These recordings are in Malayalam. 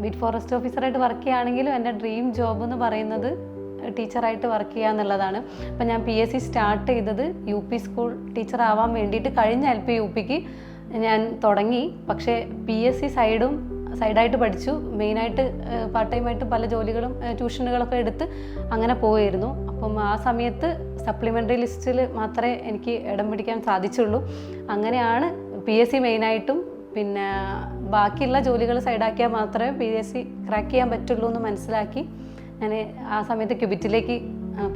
ബീറ്റ് ഫോറസ്റ്റ് ഓഫീസറായിട്ട് വർക്ക് ചെയ്യുകയാണെങ്കിലും എന്റെ ഡ്രീം ജോബ് എന്ന് പറയുന്നത് ടീച്ചറായിട്ട് വർക്ക് ചെയ്യുക എന്നുള്ളതാണ്. അപ്പം ഞാൻ പി എസ് സി സ്റ്റാർട്ട് ചെയ്തത് യു പി സ്കൂൾ ടീച്ചർ ആവാൻ വേണ്ടിയിട്ട് കഴിഞ്ഞ എൽ പി യു പിക്ക് ഞാൻ തുടങ്ങി. പക്ഷേ പി എസ് സി സൈഡും സൈഡായിട്ട് പഠിച്ചു. മെയിനായിട്ട് പാർട്ട് ടൈമായിട്ട് പല ജോലികളും ട്യൂഷനുകളൊക്കെ എടുത്ത് അങ്ങനെ പോയിരുന്നു. അപ്പം ആ സമയത്ത് സപ്ലിമെന്ററി ലിസ്റ്റിൽ മാത്രമേ എനിക്ക് ഇടം പിടിക്കാൻ സാധിച്ചുള്ളൂ. അങ്ങനെയാണ് പി എസ് സി മെയിനായിട്ടും പിന്നെ ബാക്കിയുള്ള ജോലികൾ സൈഡാക്കിയാൽ മാത്രമേ പി എസ് സി ക്രാക്ക് ചെയ്യാൻ പറ്റുള്ളൂ എന്ന് മനസ്സിലാക്കി ഞാൻ ആ സമയത്ത് ക്യൂബിറ്റിലേക്ക്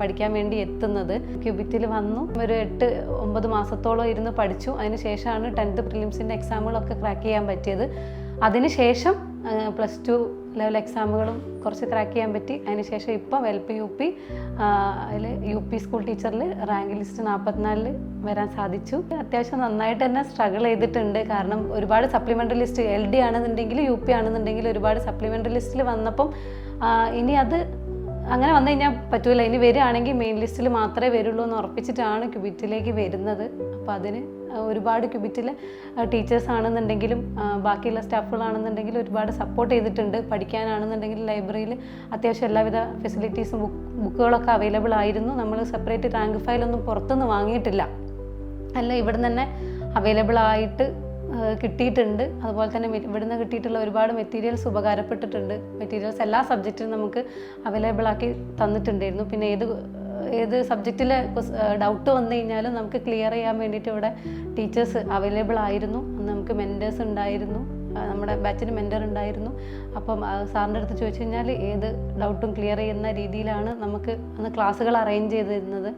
പഠിക്കാൻ വേണ്ടി എത്തുന്നത്. ക്യൂബിറ്റിൽ വന്നു. ഒരു എട്ട് ഒമ്പത് മാസത്തോളം ഇരുന്ന് പഠിച്ചു. അതിനുശേഷമാണ് ടെൻത്ത് പ്രിലിംസിന്റെ എക്സാമുകളൊക്കെ ക്രാക്ക് ചെയ്യാൻ പറ്റിയത്. അതിനുശേഷം പ്ലസ് ടു ലെവൽ എക്സാമുകളും കുറച്ച് ക്രാക്ക് ചെയ്യാൻ പറ്റി. അതിനുശേഷം ഇപ്പം എൽ പി യു പി അതിൽ യു പി സ്കൂൾ ടീച്ചറിൽ റാങ്ക് ലിസ്റ്റ് നാൽപ്പത്തിനാലിൽ വരാൻ സാധിച്ചു. അത്യാവശ്യം നന്നായിട്ട് തന്നെ സ്ട്രഗിൾ ചെയ്തിട്ടുണ്ട്. കാരണം ഒരുപാട് സപ്ലിമെന്ററി ലിസ്റ്റ് എൽ ഡി ആണെന്നുണ്ടെങ്കിൽ യു പി ആണെന്നുണ്ടെങ്കിൽ ഒരുപാട് സപ്ലിമെന്ററി ലിസ്റ്റിൽ വന്നപ്പം ഇനി അത് അങ്ങനെ വന്നു കഴിഞ്ഞാൽ പറ്റൂല. ഇനി വരികയാണെങ്കിൽ മെയിൻ ലിസ്റ്റിൽ മാത്രമേ വരുള്ളൂ എന്ന് ഉറപ്പിച്ചിട്ടാണ് ക്യൂബിറ്റിലേക്ക് വരുന്നത്. അപ്പോൾ അതിന് ഒരുപാട് ക്യൂബിറ്റിലെ ടീച്ചേഴ്സ് ആണെന്നുണ്ടെങ്കിലും ബാക്കിയുള്ള സ്റ്റാഫുകളാണെന്നുണ്ടെങ്കിലും ഒരുപാട് സപ്പോർട്ട് ചെയ്തിട്ടുണ്ട്. പഠിക്കാനാണെന്നുണ്ടെങ്കിൽ ലൈബ്രറിയിൽ അത്യാവശ്യം എല്ലാവിധ ഫെസിലിറ്റീസും ബുക്ക് ബുക്കുകളൊക്കെ അവൈലബിൾ ആയിരുന്നു. നമ്മൾ സെപ്പറേറ്റ് റാങ്ക് ഫയലൊന്നും പുറത്തുനിന്ന് വാങ്ങിയിട്ടില്ല. അല്ല ഇവിടെ തന്നെ അവൈലബിൾ ആയിട്ട് കിട്ടിയിട്ടുണ്ട്. അതുപോലെ തന്നെ ഇവിടുന്ന് കിട്ടിയിട്ടുള്ള ഒരുപാട് മെറ്റീരിയൽസ് ഉപകാരപ്പെട്ടിട്ടുണ്ട്. മെറ്റീരിയൽസ് എല്ലാ സബ്ജക്റ്റിനും നമുക്ക് അവൈലബിൾ ആക്കി തന്നിട്ടുണ്ടായിരുന്നു. പിന്നെ ഏത് ഏത് സബ്ജക്റ്റിലെ ഡൗട്ട് വന്നു കഴിഞ്ഞാലും നമുക്ക് ക്ലിയർ ചെയ്യാൻ വേണ്ടിയിട്ട് ഇവിടെ ടീച്ചേഴ്സ് അവൈലബിൾ ആയിരുന്നു. അന്ന് നമുക്ക് മെന്റേഴ്സ് ഉണ്ടായിരുന്നു. നമ്മുടെ ബാച്ചിന് മെന്റർ ഉണ്ടായിരുന്നു. അപ്പം സാറിന്റെ അടുത്ത് ചോദിച്ചു കഴിഞ്ഞാൽ ഏത് ഡൗട്ടും ക്ലിയർ ചെയ്യുന്ന രീതിയിലാണ് നമുക്ക് അന്ന് ക്ലാസ്സുകൾ അറേഞ്ച് ചെയ്തിരുന്നത്.